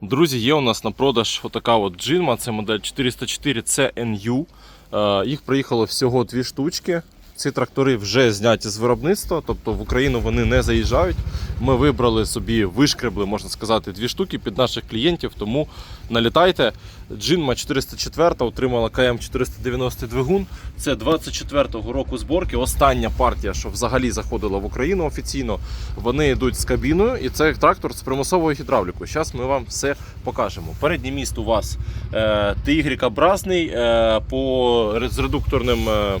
Друзі, є у нас на продаж отака от джинма, це модель 404 CNU. Е, Їх приїхало всього дві штучки. Ці трактори вже зняті з виробництва, тобто в Україну вони не заїжджають. Ми вибрали собі, вишкребли, можна сказати, дві штуки під наших клієнтів, тому налітайте. Джинма 404 отримала КМ 490 двигун. Це 24-го року зборки. Остання партія, що взагалі заходила в Україну офіційно. Вони йдуть з кабіною, і це трактор з примусовою гідравлікою. Зараз ми вам все покажемо. Передній міст у вас е, TY образний е, по з редукторним. Е,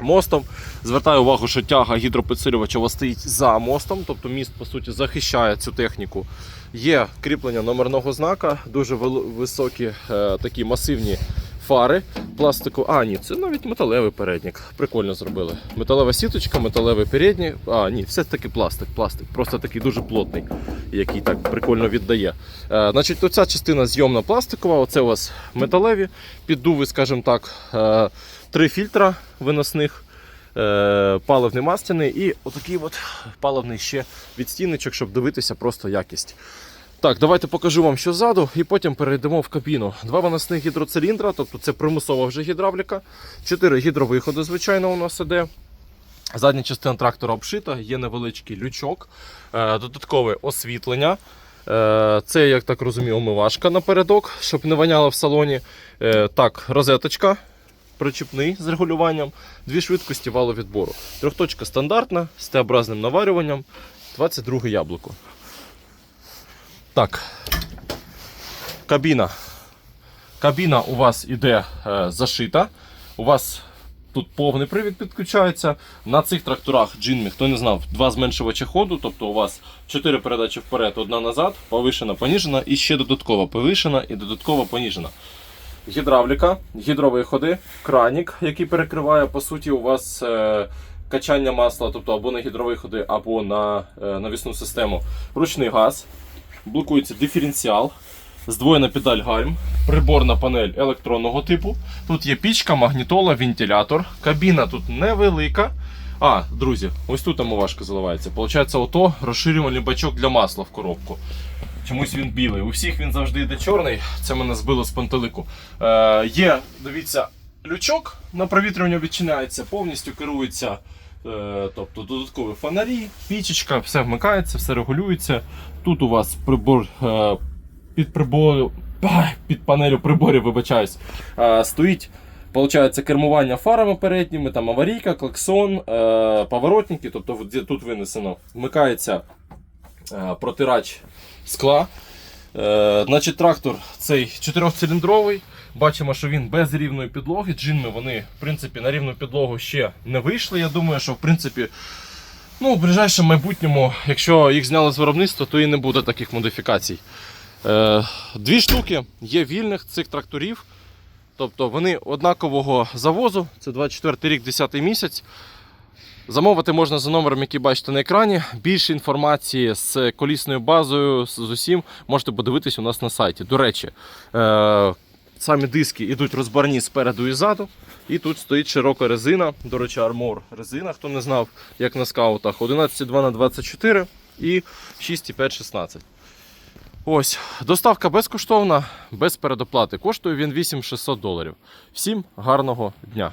Мостом звертаю увагу, що тяга гідропідсилювача стоїть за мостом, тобто міст по суті захищає цю техніку. Є кріплення номерного знака, дуже високі е, такі масивні фари пластику. А, ні, це навіть металевий переднік. Прикольно зробили. Металева сіточка, металевий передній. А, ні, все таки пластик. Пластик, просто такий дуже плотний, який так прикольно віддає. Е, значить, оця частина зйомна пластикова, оце у вас металеві піддуви, скажімо так, е, три фільтра виносних. е, Паливний масляний і отакий от паливний ще відстійничок, щоб дивитися просто якість. Так, давайте покажу вам, що ззаду, і потім перейдемо в кабіну. Два виносних гідроциліндра, тобто це примусова вже гідравліка. Чотири гідровиходи, звичайно, у нас іде. Задня частина трактора обшита, є невеличкий лючок, е, додаткове освітлення. Е, Це, як так розумію, омивашка напередок, щоб не воняло в салоні. Е, Так, розеточка, причіпний з регулюванням, дві швидкості валовідбору. Трьохточка стандартна з Т-образним наварюванням, 22 яблуко. Так. Кабіна. Кабіна у вас іде е, зашита. У вас тут повний привід підключається. На цих тракторах Джинмі, хто не знав, два зменшувачі ходу, тобто у вас 4 передачі вперед, одна назад, повишена, поніжена і ще додатково повишена і додатково поніжена. Гідравліка, гідровиходи, кранік, який перекриває, по суті, у вас е, качання масла, тобто або на гідровиходи, або на е, навісну систему. Ручний газ, блокується диференціал, здвоєна педаль гальм, приборна панель електронного типу. Тут є пічка, магнітола, вентилятор. Кабіна тут невелика. А, друзі, ось тут омивашка заливається. Получається, ото розширювальний бачок для масла в коробку. Чомусь він білий. У всіх він завжди йде чорний. Це мене збило з пантелику. Е, є, дивіться, лючок на провітрювання відчиняється, повністю керується. Е, тобто додаткові фонарі, пічечка, все вмикається, все регулюється. Тут у вас прибор е, під прибору, під панелю приборів, вибачаюсь, е, стоїть. Получається кермування фарами передніми, там аварійка, клаксон, поворотники, тобто тут винесено, вмикається протирач скла. Значить, трактор цей чотирьохциліндровий. Бачимо, що він без рівної підлоги. Джинми вони в принципі, на рівну підлогу ще не вийшли. Я думаю, що в принципі, ну, в ближайшому майбутньому, якщо їх зняли з виробництва, то і не буде таких модифікацій. Е, дві штуки є вільних цих тракторів. Тобто вони однакового завозу, це 24 рік, 10 місяць. Замовити можна за номером, який бачите на екрані. Більше інформації з колісною базою, з усім можете подивитись у нас на сайті. До речі, е- самі диски йдуть розбарні спереду і ззаду. І тут стоїть широка резина. До речі, армор резина, хто не знав, як на скаутах. 11,2 на 24 і 6,5 16. Ось, доставка безкоштовна, без передоплати. Коштує він 8600 доларів. Всім гарного дня!